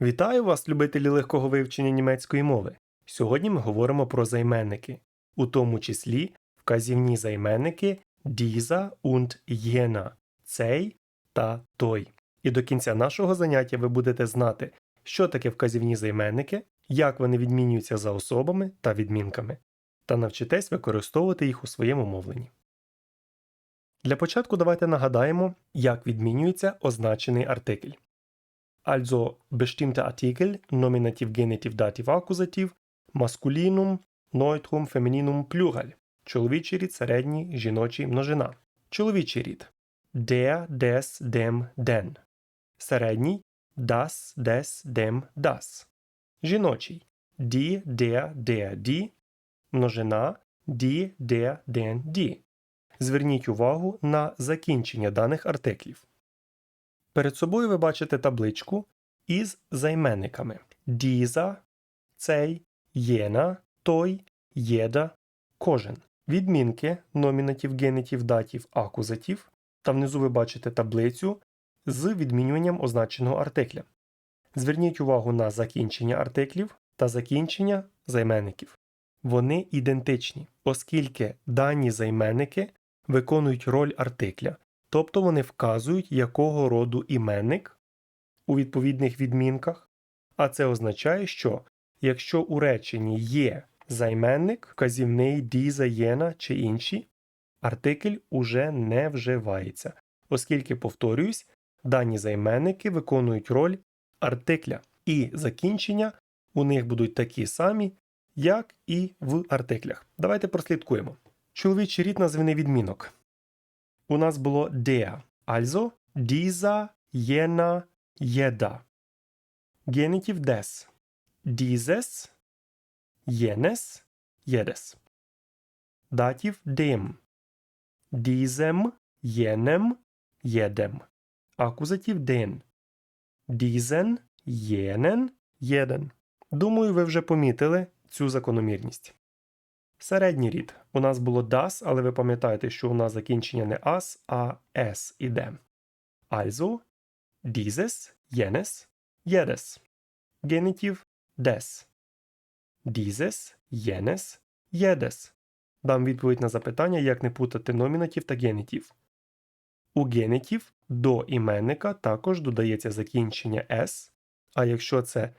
Вітаю вас, любителі легкого вивчення німецької мови. Сьогодні ми говоримо про займенники, у тому числі вказівні займенники dieser und jener, цей та той. І до кінця нашого заняття ви будете знати, що таке вказівні займенники, як вони відмінюються за особами та відмінками, та навчитесь використовувати їх у своєму мовленні. Для початку давайте нагадаємо, як відмінюється означений артикль. Also bestimmte Artikel, Nominativ, Genitiv, Dativ, Akkusativ, Maskulinum, Neutrum, Femininum, Plural. Чоловічий рід, середній, жіночий, множина. Чоловічий рід. Der, des, dem, den. Середній das, des, dem, das. Жіночий. Die, der, der, die. Множина die, der, den, die. Зверніть увагу на закінчення даних артиклів. Перед собою ви бачите табличку із займенниками діза, цей, єна, той, єда, кожен. Відмінки номінатів, генетів, датів, акузатів. Та внизу ви бачите таблицю з відмінюванням означеного артикля. Зверніть увагу на закінчення артиклів та закінчення займенників. Вони ідентичні, оскільки дані займенники виконують роль артикля, тобто вони вказують, якого роду іменник у відповідних відмінках, а це означає, що якщо у реченні є займенник, вказівний діза, єна чи інші, артикль уже не вживається, оскільки, повторююсь, дані займенники виконують роль артикля, і закінчення у них будуть такі самі, як і в артиклях. Давайте прослідкуємо. Чоловічий рід названий відмінок. У нас було der, also dieser, jener, jeder. Генітів des. Dieses, jenes, jedes. Датів dem. Diesem, jenem, jedem. Акузатив den. Diesen, jenen, jeden. Думаю, ви вже помітили цю закономірність. Середній рід. У нас було das, але ви пам'ятаєте, що у нас закінчення не as, а s іде. Also, dieses, jenes, jedes. Генітів des. Dieses, jenes, jedes. Дам відповідь на запитання, як не путати номінатів та генітів. У генітів до іменника також додається закінчення s, а якщо це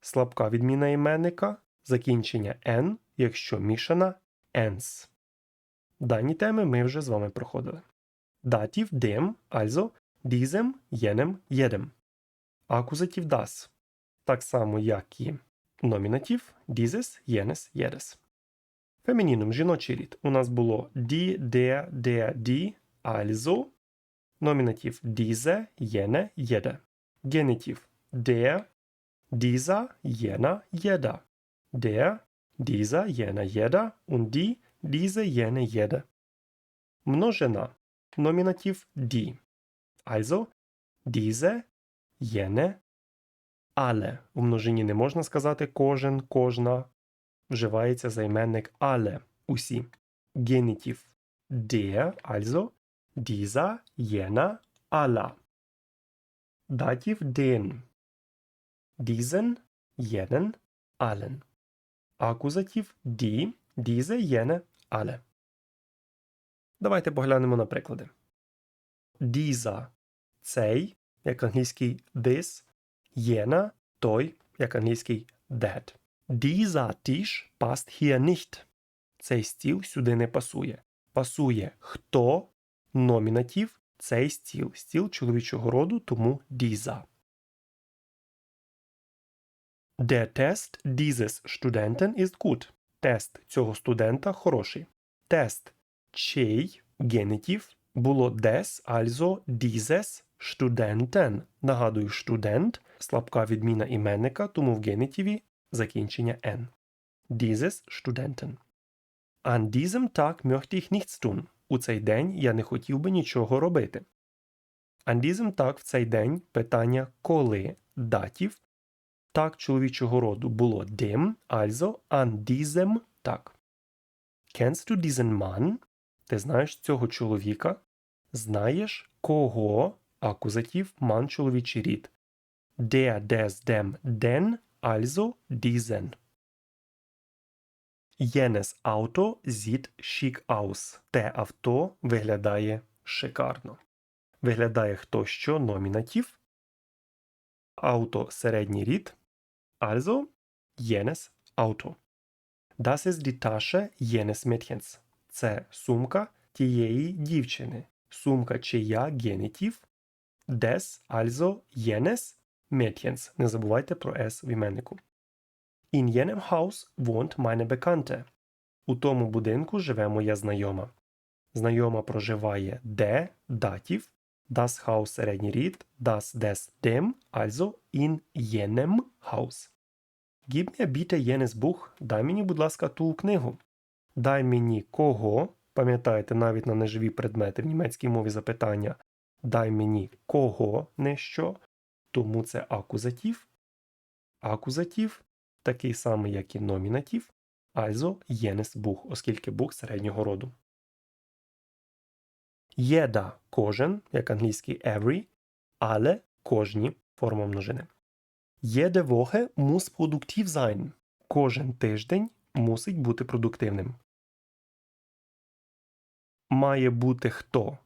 слабка відміна іменника, закінчення n, якщо мішана ens. Дані теми ми вже з вами проходили. Датів dem, also diesem, jenem, jedem. Акузатив das. Так само, як і номінатив dieses, jenes, jedes. Фемінінум жіночий рід. У нас було die, der, der, die, also. Номінатив diese, jene, jede. Генітив der, dieser, jener, jeder. Der, dieser, jener, jeder und die, diese, jene, jede. Множина. Номінатив die. Also, diese, jene, alle. У множині не можна сказати кожен, кожна. Вживається займенник alle. Усі. Генітив der, also dieser, jener, aller. Датів den. Diesen, jenen, allen. Акузатив die, diese, jene, alle. Давайте поглянемо на приклади. Dieser – цей, як англійський this, jener – той, як англійський that. Dieser Tisch passt hier nicht. Цей стіл сюди не пасує. Пасує хто, номінатив, цей стіл. Стіл чоловічого роду, тому dieser. Der Test dieses Studenten ist gut. Тест цього студента хороший. Тест чий генетив було des, also dieses Studenten. Нагадую, студент слабка відміна іменника, тому в генетиві закінчення n. Dieses Studenten. An diesem Tag möchte ich nichts tun. У цей день я не хотів би нічого робити. An diesem Tag в цей день питання коли датів так чоловічого роду було dem, also an diesem Tag. Kennst du diesen Mann? Ти знаєш цього чоловіка? Знаєш кого? Акузатив, ман чоловічий рід. Der, des, dem, den, also diesen. Jenes Auto sieht schick aus. Те авто виглядає шикарно. Виглядає хто що номінатив. Auto середній рід. Also jenes Auto. Das ist die Tasche jenes Mädchens. Це сумка тієї дівчини. Сумка чия генітів. Des, also jenes Mädchens. Не забувайте про S в іменнику. In jenem Haus wohnt meine Bekannte. У тому будинку живе моя знайома. Знайома проживає де, датів, das Haus рід, das des dem, also in jenem Haus. Gib mir bitte jenes Buch. Дай мені, будь ласка, ту книгу. Дай мені кого. Пам'ятаєте, навіть на неживі предмети в німецькій мові запитання. Дай мені кого, не що. Тому це акузатив. Акузатив такий самий, як і номінатив. Also jenes Buch, оскільки Бух середнього роду. Єда кожен, як англійський every, але кожні форма множини. Jede Woche muss produktiv sein. Кожен тиждень мусить бути продуктивним. Має бути хто?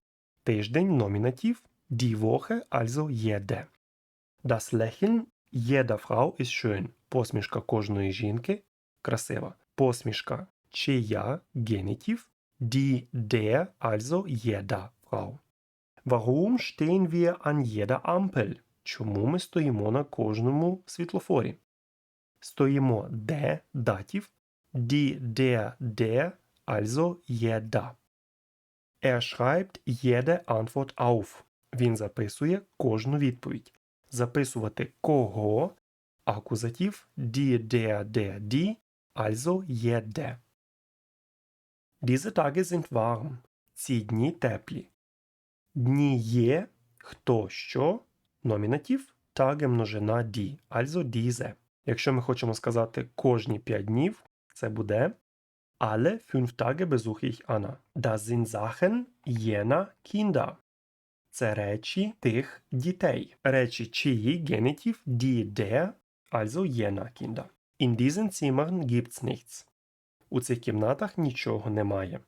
Тиждень номінатив die Woche, also jede. Das Lächeln jeder Frau ist schön. Посмішка кожної жінки красива. Посмішка чия генітив die der, also jeder Frau. Warum stehen wir an jeder Ampel? Чому ми стоїмо на кожному світлофорі? Стоїмо де датів, die, der, der, also jeder. Er schreibt jede Antwort auf. Він записує кожну відповідь. Записувати кого акузатив die, der, der, die, also jede. Diese Tage sind. Ці дні є хто що номінатив die, also diese. Якщо ми хочемо сказати кожні 5 днів, це буде Tage besuche ich Anna. Das sind Sachen jener Kinder. Це речі тих дітей. Речі чиї diesen Zimmern gibt's nichts. У цих кімнатах нічого немає.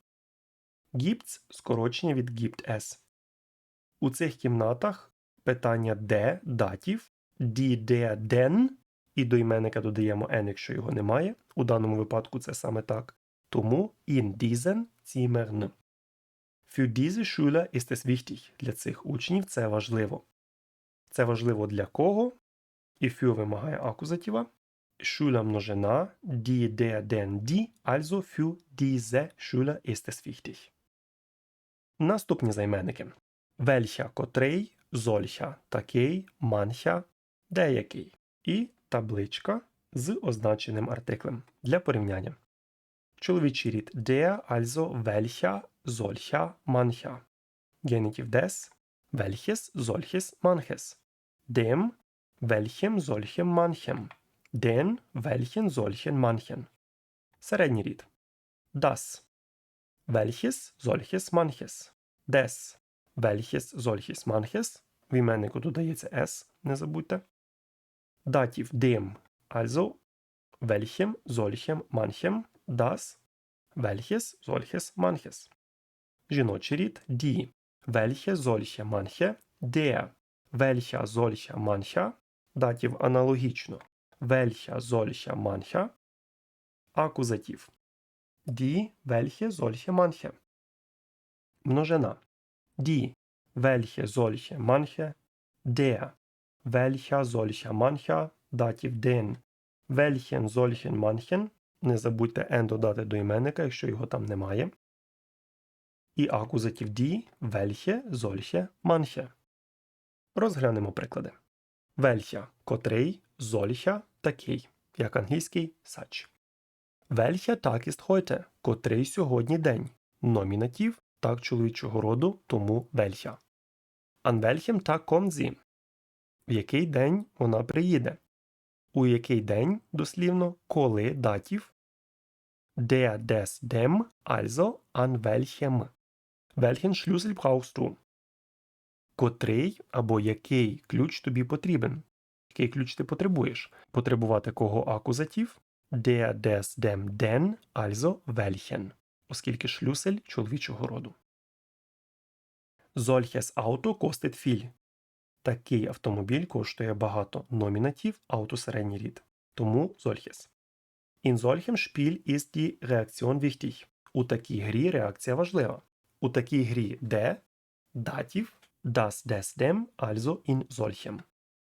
Gibt's – скорочення від es. У цих кімнатах питання де датів, die, der, den, і до іменника додаємо n, якщо його немає. У даному випадку це саме так. Тому in diesen Zimmern. Für diese Schüler ist es wichtig. Для цих учнів це важливо. Це важливо для кого? І für вимагає акузатива. Schüler множина, die, der, den, die, also für diese Schüler ist es wichtig. Наступні займенники. Вельхя котрий, зольхя такий, манхя деякий. І табличка з означеним артиклем для порівняння. Чоловічий рід der, also welcher, solcher, mancher. Генітів des, welches, solches, manches. Dem, welchem, solchem, manchem. Den, welchen, solchen, manchen. Середній рід. Das. Welches, solches, manches. Des. Welches, solches, manches. В іменнику додається s, не забудьте. Датів dem, also welchem, solchem, manchem. Das. Welches, solches, manches. Жіночий рід die. Welche, solche, manche. Der. Welcher, solcher, mancher. Датів аналогічно. Welcher, solcher, mancher. Акузатив. Die, welche, solche, manche. Множина. Die, welche, solche, manche. Der, welcher, solcher, mancher. Датів den. Welchen, solchen, manchen. Не забудьте n додати до іменника, якщо його там немає. І акузатив die, welche, solche, manche. Розглянемо приклади. Welcher – котрий, solcher – такий, як англійський such. Welcher Tag ist heute? Котрий сьогодні день? Номінатив – так чоловічого роду, тому welcher. An welchem Tag kommt sie? В який день вона приїде? У який день, дослівно, коли датів? Der, des, dem, also an welchem. Welchen Schlüssel brauchst du? Котрий або який ключ тобі потрібен? Який ключ ти потребуєш? Потребувати кого акузатив? Der, des, dem, den, also welchen. Оскільки шлюсель чоловічого роду. Solches Auto kostet viel. Такий автомобіль коштує багато. Номінатив ауто середній рід. Тому solches. In solchem Spiel ist die Reaktion wichtig. У такій грі реакція важлива. У такій грі де датів das des dem, also in solchem.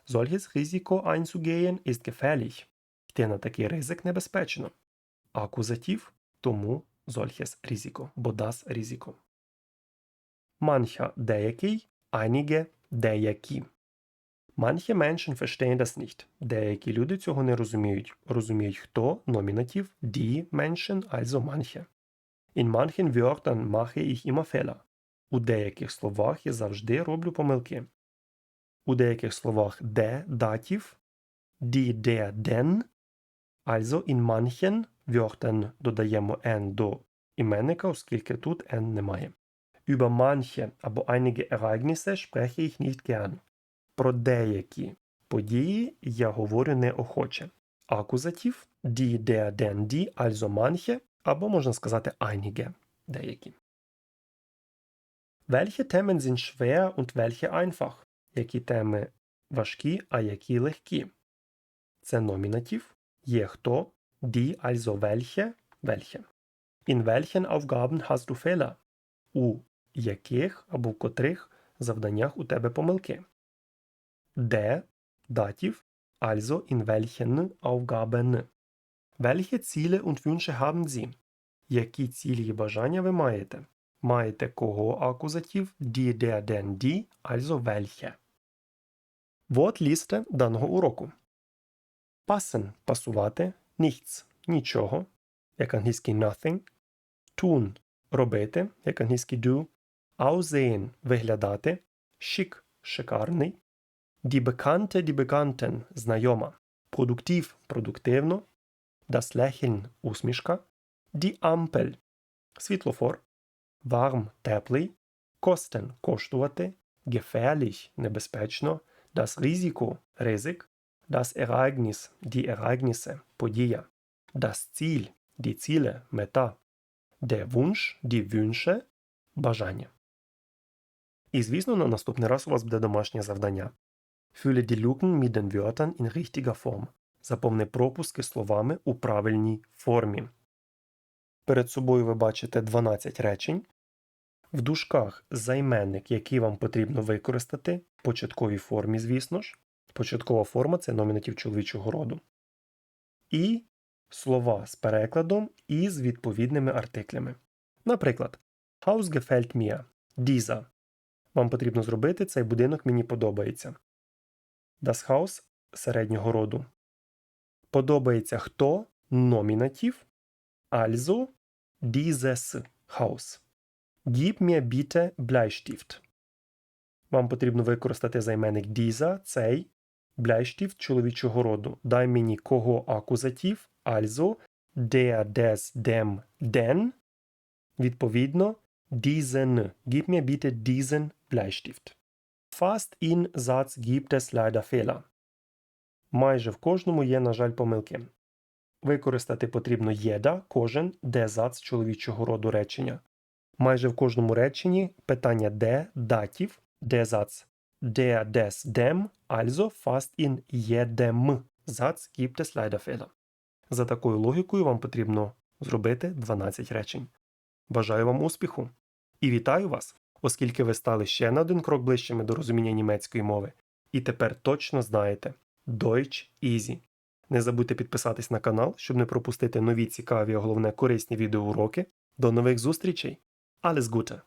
Solches Risiko einzugehen ist gefährlich. Йти на такий ризик небезпечно. Акузатив тому solches Risiko, бо das Risiko. Mancher деякий, einige деякі. Manche Menschen verstehen das nicht. Деякі люди цього не розуміють. Розуміють хто? Номінатив die Menschen, also manche. In manchen Wörtern mache ich immer Fehler. У деяких словах я завжди роблю помилки. У деяких словах де датів, die, der, den. Also in manchen Wörtern додаємо n до іменника, оскільки тут n немає. Über manche або einige Ereignisse spreche ich nicht gern. Про деякі події я говорю неохоче. Акузатив die, der, den, die, also manche, або можна сказати einige, деякі. Welche Themen sind schwer und welche einfach? Які теми важкі, а які легкі? Це номінатив. Є хто, du Fehler? У яких або в котрих завданнях у тебе помилки? Де датів, Sie? Які цілі і бажання ви маєте? Маєте кого акузатив, die, der, den, die, also welche. Вот даного уроку. Passen – пасувати, nichts – нічого, як англійський nothing, tun – робити, як англійський do, aussehen – виглядати, schick – шикарний, die Bekannte, die Bekannten – знайома, produktiv – продуктивно, das Lächeln – усмішка, die Ampel – світлофор, warm – теплий, kosten – коштувати, gefährlich – небезпечно, das Risiko – ризик, das Ereignis – die Ereignisse – подія, das Ziel – die Ziele – мета, der Wunsch – die Wünsche – бажання. І, звісно, на наступний раз у вас буде домашнє завдання. Fülle die Lücken mit den Wörtern richtiger Form. Заповни пропуски словами у правильній формі. Перед собою ви бачите 12 речень. В дужках займенник, який вам потрібно використати, в початковій формі, звісно ж. Початкова форма це номінатив чоловічого роду. І слова з перекладом і з відповідними артиклями. Наприклад, Haus gefällt mir. Dieser. Вам потрібно зробити цей будинок мені подобається. Das Haus середнього роду. Подобається хто? Номінатив. Also dieses Haus. Gib mir bitte Bleistift. Вам потрібно використати займенник dieser, цей, Bleistift чоловічого роду. Дай мені кого акузатив, also der, des, dem, den. Відповідно, diesen. Gib mir bitte diesen Bleistift. Fast in Satz gibt es leider Fehler. Майже в кожному є, на жаль, помилки. Використати потрібно єда, кожен, де зац чоловічого роду речення. Майже в кожному реченні питання де, датів, де зац, der, des, dem, also fast in jedem Satz gibt es leider Fehler. За такою логікою вам потрібно зробити 12 речень. Бажаю вам успіху! І вітаю вас, оскільки ви стали ще на один крок ближчими до розуміння німецької мови. І тепер точно знаєте Deutsch Easy. Не забудьте підписатись на канал, щоб не пропустити нові цікаві, а головне корисні відеоуроки. До нових зустрічей! Alles Gute!